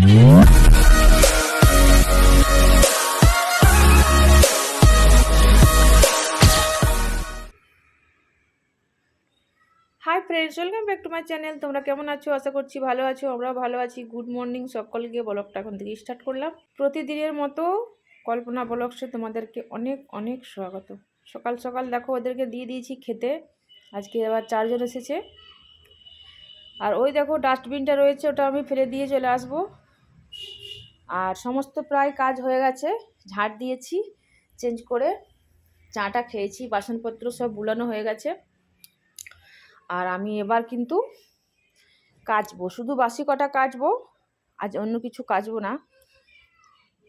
Hi friends welcome back to my channel তোমরা কেমন আছো? আশা করছি ভালো আছো, আমরাও ভালো আছি। গুড মর্নিং সকলকে ব্লগটা এখন থেকে স্টার্ট করলাম। প্রতিদিনের মতো কল্পনা ব্লগসে তোমাদেরকে অনেক অনেক স্বাগত। সকাল সকাল দেখো, ওদেরকে দিয়ে দিয়েছি খেতে। আজকে আবার চারজন এসেছে। আর ওই দেখো ডাস্টবিনটা রয়েছে, ওটা আমি ফেলে দিয়ে চলে আসব। আর সমস্ত প্রায় কাজ হয়ে গেছে। ঝাড় দিয়েছি চেঞ্জ করে চাটা খেয়েছি, বাসনপত্র সব বুলানো হয়ে গেছে। আর আমি এবার কিন্তু কাচবো। শুধু বাসি কটা কাচবো, আজ অন্য কিছু কাচবো না।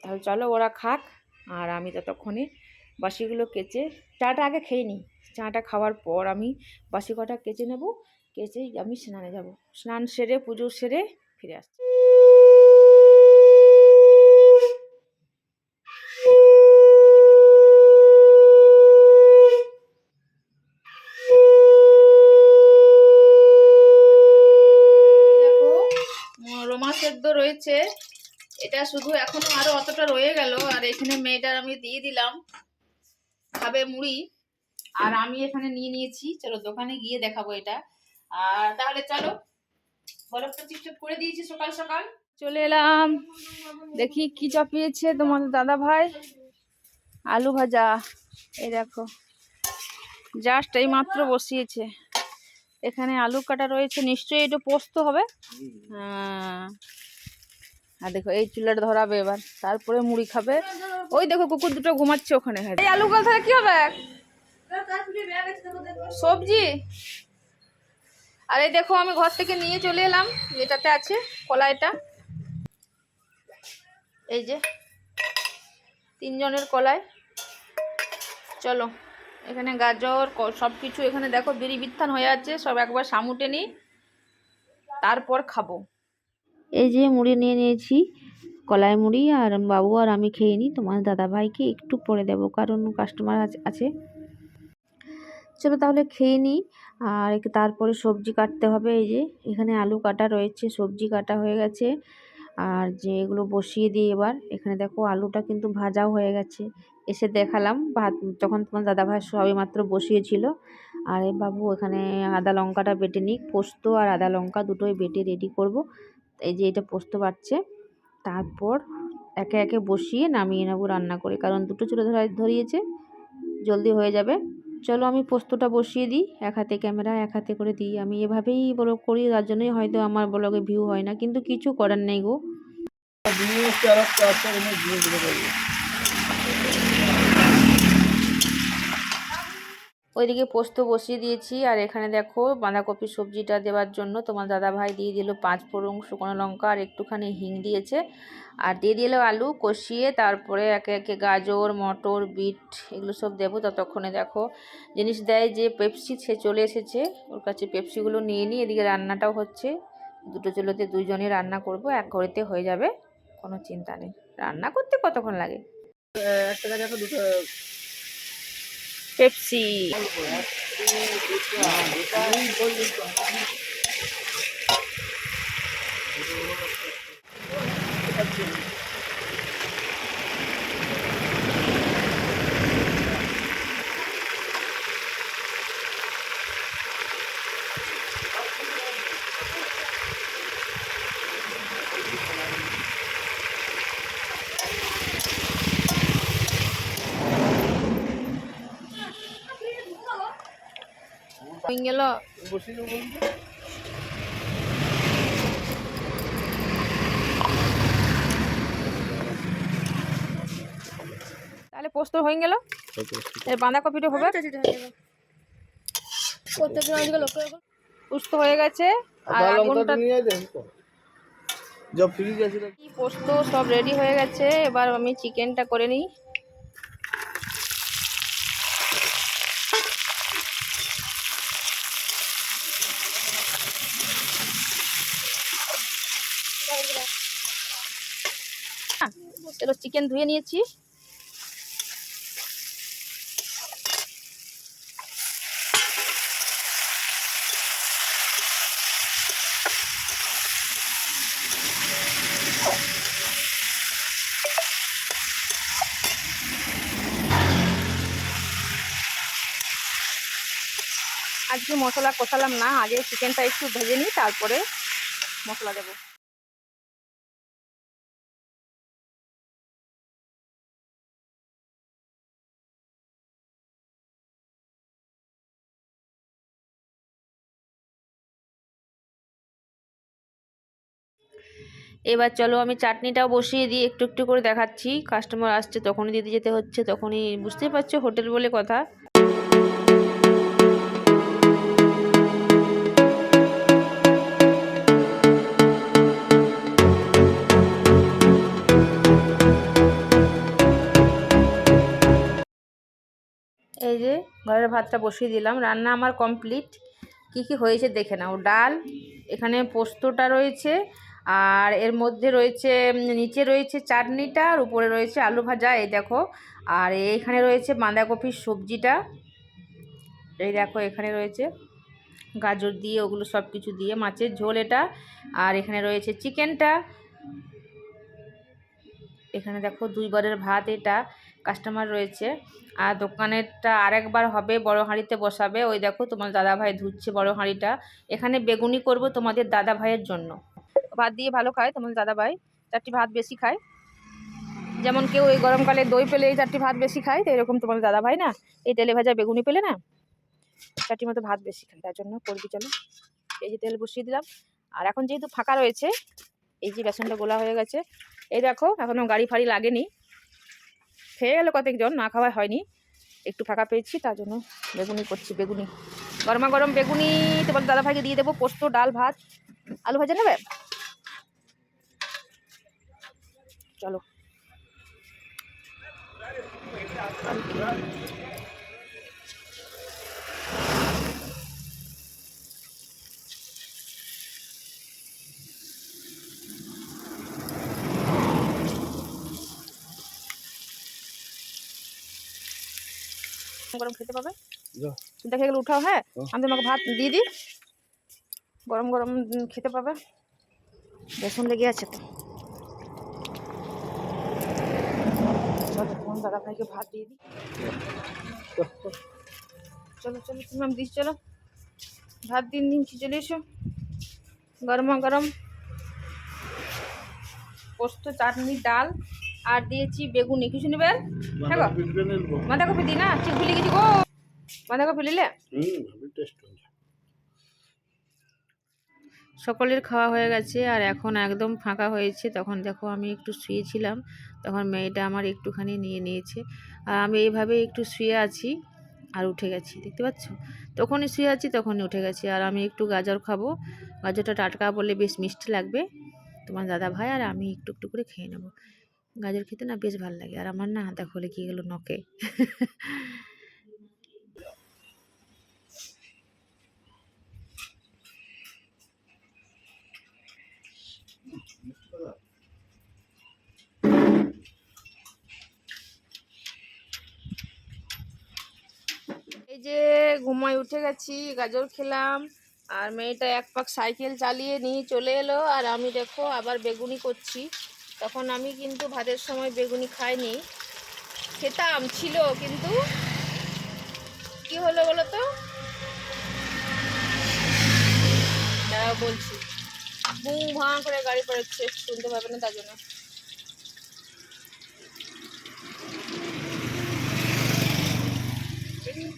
তাহলে চলো ওরা খাক, আর আমি ততক্ষণে বাসিগুলো কেচে, চাটা আগে খেয়ে নিই। চাটা খাওয়ার পর আমি বাসি কটা কেচে নেব, কেচেই আমি স্নানে যাব। স্নান সেরে, পুজো সেরে ফিরে আসছি। সেদ্ধ রয়েছে। এটা শুধু এখনও আরও অতটা রয়ে গেল, আর এখানে মেয়েটার আমি দিয়ে দিলাম খাবে মুড়ি। আর আমি এখানে নিয়ে নিয়েছি, চলো দোকানে গিয়ে দেখাবো এটা। আর তাহলে চলো, বরফটা চিপচপ করে দিয়েছি সকাল সকাল। চলে এলাম। দেখি কি চাপিয়েছে তোমার দাদা ভাই। আলু ভাজা, এই দেখো। জাস্ট এই মাত্র বসিয়েছে। এখানে আলু কাটা রয়েছে, নিশ্চয়ই এটা পোস্ত হবে। হ্যাঁ আর দেখো, এই চুলাটা ধরাবে এবার, তারপরে মুড়ি খাবে। ওই দেখো, কুকুর দুটো ঘুমাচ্ছে ওখানে। এই আলু কাল তাহলে কি হবে? সবজি? আর এই দেখো, আমি ঘর থেকে নিয়ে চলে এলাম এটাতে আছে কলাইটা। এই যে, তিনজনের কলাই। চলো। এখানে গাজর সব কিছু এখানে দেখো, বিড়ি বিত্থান হয়ে আছে, সব একবার সামুটে নিই তারপর খাব। এই যে মুড়ি নিয়ে নিয়েছি, কলাই মুড়ি আর বাবু আর আমি খেয়ে নিই, তোমার দাদা ভাইকে একটু পরে দেবো, কারণ কাস্টমার আছে। চলো তাহলে খেয়ে নিই, আর তারপরে সবজি কাটতে হবে, এই যে এখানে আলু কাটা রয়েছে, সবজি কাটা হয়ে গেছে। আর যে এগুলো বসিয়ে দিই এবার, এখানে দেখো আলুটা কিন্তু ভাজাও হয়ে গেছে। এসে দেখালাম ভাত তখন তোমার দাদাভাই সবই মাত্র বসিয়েছিল। আর বাবু, এখানে আদা লঙ্কাটা বেটে নিই পোস্ত আর আদা লঙ্কা দুটোই বেটে রেডি করব। এই যে এটা পোস্ত বাটছে। তারপর একে একে বসিয়ে নামিয়ে নেব রান্না করে, কারণ দুটো চুলো ধরা ধরিয়েছে, জলদি হয়ে যাবে। চলো আমি পোস্তটা বসিয়ে দিই, এক হাতে ক্যামেরা, এক হাতে করে দিই। আমি এভাবেই ব্লগ করি, তার জন্যই হয়তো আমার ব্লগে ভিউ হয় না, কিন্তু কিছু করার নেই গো। ওইদিকে পোস্ত বসিয়ে দিয়েছি। আর এখানে দেখো বাঁধাকপি সবজিটা দেওয়ার জন্য তোমার দাদা ভাই দিয়ে দিল পাঁচ ফোড়ন শুকনো লঙ্কা আর একটুখানি হিং দিয়েছে। আর দিয়ে দিল আলু কষিয়ে তারপরে একে একে গাজর, মটর, বিট এগুলো সব দেবো। ততক্ষণে দেখো জিনিস দেয় যে পেপসি, সে চলে এসেছে। ওর কাছে পেপসিগুলো নিয়ে নিই এদিকে রান্নাটাও হচ্ছে। দুটো চুলোতে দুইজনে রান্না করব, এক ঘরেতে হয়ে যাবে, কোনো চিন্তা নেই। রান্না করতে কতক্ষণ লাগে? পেপসি গেল। তাহলে পোস্ত হয়ে গেল। বাঁধাকপিটা হবে। পোস্ত হয়ে গেছে। আর আগুনটা পোস্ত সব রেডি হয়ে গেছে। এবার আমি চিকেনটা করে নিই। চলো চিকেন ধুয়ে নিয়েছি। আজকে মশলা কষালাম না, আগে চিকেনটা একটু ভেজে নিই, তারপরে মশলা দেবো। এবার চলো আমি চাটনিটাও বসিয়ে দিই, একটু একটু করে দেখাচ্ছি। কাস্টমার আসছে, তখনই দিতে যেতে হচ্ছে, তখনই বুঝতেই পারছ হোটেল বলে কথা। এই যে ঘরের ভাতটা বসিয়ে দিলাম, রান্না আমার কমপ্লিট কি কি হয়েছে দেখে নাও। ডাল, এখানে পোস্তটা রয়েছে আর এর মধ্যে রয়েছে নিচে রয়েছে চাটনিটা আর উপরে রয়েছে আলু ভাজা, এই দেখো। আর এইখানে রয়েছে বাঁধাকপির সবজিটা, এই দেখো এখানে রয়েছে। গাজর দিয়ে ওগুলো সব কিছু দিয়ে মাছের ঝোল এটা। আর এখানে রয়েছে চিকেনটা। এখানে দেখো দুইবারের ভাত এটা, কাস্টমার রয়েছে। আর দোকানেরটা আরেকবার হবে, বড় হাঁড়িতে বসাবে। ওই দেখো তোমার দাদা ভাই ধুচ্ছে বড় হাঁড়িটা। এখানে বেগুনি করব তোমাদের দাদা ভাইয়ের জন্য। ভাত দিয়ে ভালো খায় তোমাদের দাদা ভাই। চারটি ভাত বেশি খায়। যেমন কেউ এই গরমকালে দই পেলে এই চারটি ভাত বেশি খায়, তো এরকম তোমাদের দাদা ভাই না, এই তেলে ভাজা বেগুনি পেলে না চারটি মতো ভাত বেশি খায়, তার জন্য করবি চলো। এই যে তেল বসিয়ে দিলাম। আর এখন যেহেতু ফাঁকা রয়েছে, এই যে বেসনটা গোলা হয়ে গেছে, এই দেখো এখনও গাড়ি ফাড়ি লাগেনি। খেয়ে গেলো কতজন না খাওয়া হয়নি। একটু ফাঁকা পেয়েছি, তার জন্য বেগুনি করছি, বেগুনি। গরমা গরম বেগুনি তোমার দাদা ভাইকে দিয়ে দেবো পোস্ত, ডাল, ভাত। আলু ভাজা নেবে? চলো। গরম খেতে পাবে? খেয়ে গেলে উঠাও হ্যাঁ? আমি তোমাকে ভাত দিয়ে দিই। গরম গরম খেতে পাবে। বেসন লেগে আছে তো চলো, তোমার দাদা ভাইকে ভাত দিয়ে দিই। চলো চলো তুমি দিস চলো। ভাত দিন দিন চলে এসো। গরমা গরম। পোস্ত চাটনি ডাল আর দিয়েছি বেগুনি। কিছু নেবেন হ্যাঁ বাঁধাকপি দি না? ঠিক ভুলে গেছি গো। বাঁধাকপি নিলে? সকলের খাওয়া হয়ে গেছে আর এখন একদম ফাঁকা হয়েছে। তখন দেখো আমি একটু শুয়েছিলাম, তখন মেয়েটা আমার একটুখানি নিয়ে নিয়েছে। আর আমি এইভাবে একটু শুয়ে আছি আর উঠে গেছি, দেখতে পাচ্ছ? তখনই শুয়ে আছি, তখনই উঠে গেছি। আর আমি একটু গাজর খাব। গাজরটা টাটকা বলে বেশ মিষ্টি লাগবে। তোমার দাদা ভাই আর আমি একটু একটু করে খেয়ে নেব। গাজর খেতে না বেশ ভালো লাগে। আর আমার না দেখো কি গেলো নখে। যে ঘুমায়, উঠে গেছি, গাজর খেলাম, আর মেয়েটা এক পাক সাইকেল চালিয়ে নিয়ে চলে এলো, আর আমি দেখো আবার বেগুনি করছি। তখন আমি কিন্তু ভাতের সময় বেগুনি খাইনি। খেতাম, ছিল, কিন্তু কি হলো বলো তো? বলছি বু ভাঁ করে গাড়ি পড়েছে শুনতে পাবে না তার জন্য।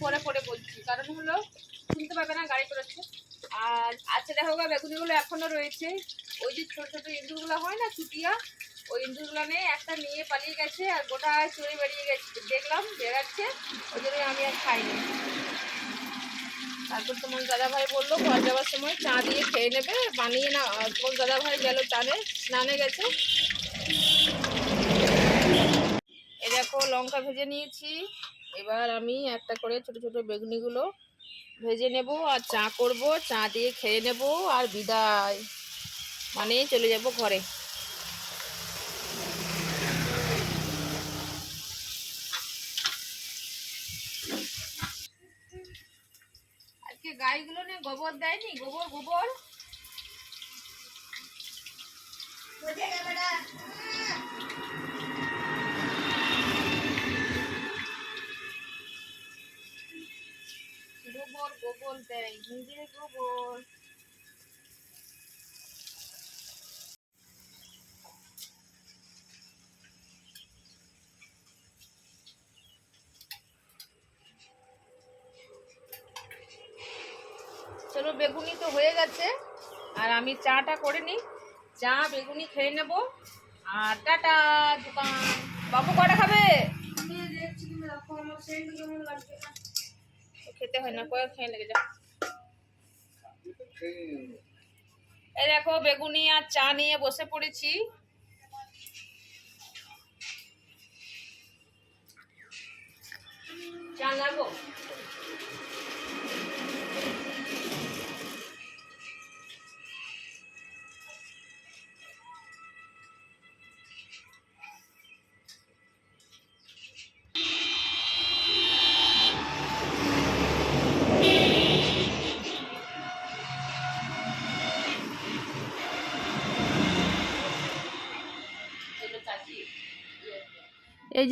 পরে পরে বলছি। কারণ হলো, শুনতে পাবে না, গাড়ি করেছে। আর আচ্ছা দেখো গা, বেগুনিগুলো এখনও রয়েছে। ওই যে ছোটো ছোটো ইঁদুরগুলো হয় না, চুটিয়া? ওই ইঁদুরগুলো নিয়ে একটা নিয়ে পালিয়ে গেছে আর গোটা চড়ে বেরিয়ে গেছে। দেখলাম বেরাচ্ছে ওই জন্য আমি আর খাইনি। তারপর তোমার দাদা ভাই বলল, ঘর যাওয়ার সময় চা দিয়ে খেয়ে নেবে, বানিয়ে না তোমার দাদা ভাই গেল চানে, স্নানে গেছে। এই দেখো, লঙ্কা ভেজে নিয়েছি। এবার আমি একটা করে ছোট ছোট বেগুনিগুলো ভেজে নেব আর চা করব। চা দিয়ে খেয়ে নেব আর বিদায়। মানে চলে যাব ঘরে। আজকে গাইগুলো নিয়ে গোবর দেয়নি? গোবর গোবর। গোবর দেয় নিজে গোবর। চলো, বেগুনি তো হয়ে গেছে। আর আমি চাটা করে নিই। চা, বেগুনি খেয়ে নেব। আর টাটা, দোকান। বাবু কটা খাবে? তো খেতে হয় না কয়েক খেয়ে লেগে যা এই দেখো বেগুনি আর চা নিয়ে বসে পড়েছি। চা লাগবো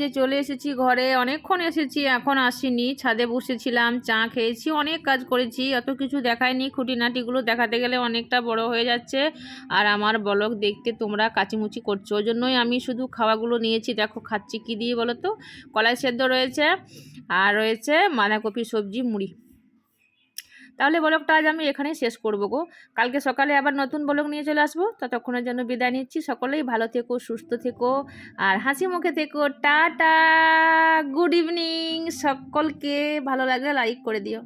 যে চলে এসেছি ঘরে, অনেকক্ষণ এসেছি, এখন আসিনি। ছাদে বসেছিলাম, চা খেয়েছি, অনেক কাজ করেছি। অত কিছু দেখায়নি, খুঁটিনাটিগুলো দেখাতে গেলে অনেকটা বড় হয়ে যাচ্ছে। আর আমার বলক দেখতে তোমরা কাচিমুচি করছ। ওই জন্যই আমি শুধু খাওয়াগুলো নিয়েছি। দেখো, খাচ্ছি কী দিয়ে বলো তো? কলাই সেদ্ধ রয়েছে, আর রয়েছে বাঁধাকপি সবজি, মুড়ি। তাহলে ব্লগটা আজ আমি এখানেই শেষ করব গো। কালকে সকালে আবার নতুন ব্লগ নিয়ে চলে আসব। ততক্ষণের জন্য বিদায় নিচ্ছি। সকলেই ভালো থেকো, সুস্থ থেকো, আর হাসি মুখে থেকো। Tata, good evening. সকলকে ভালো লাগলে লাইক করে দিও।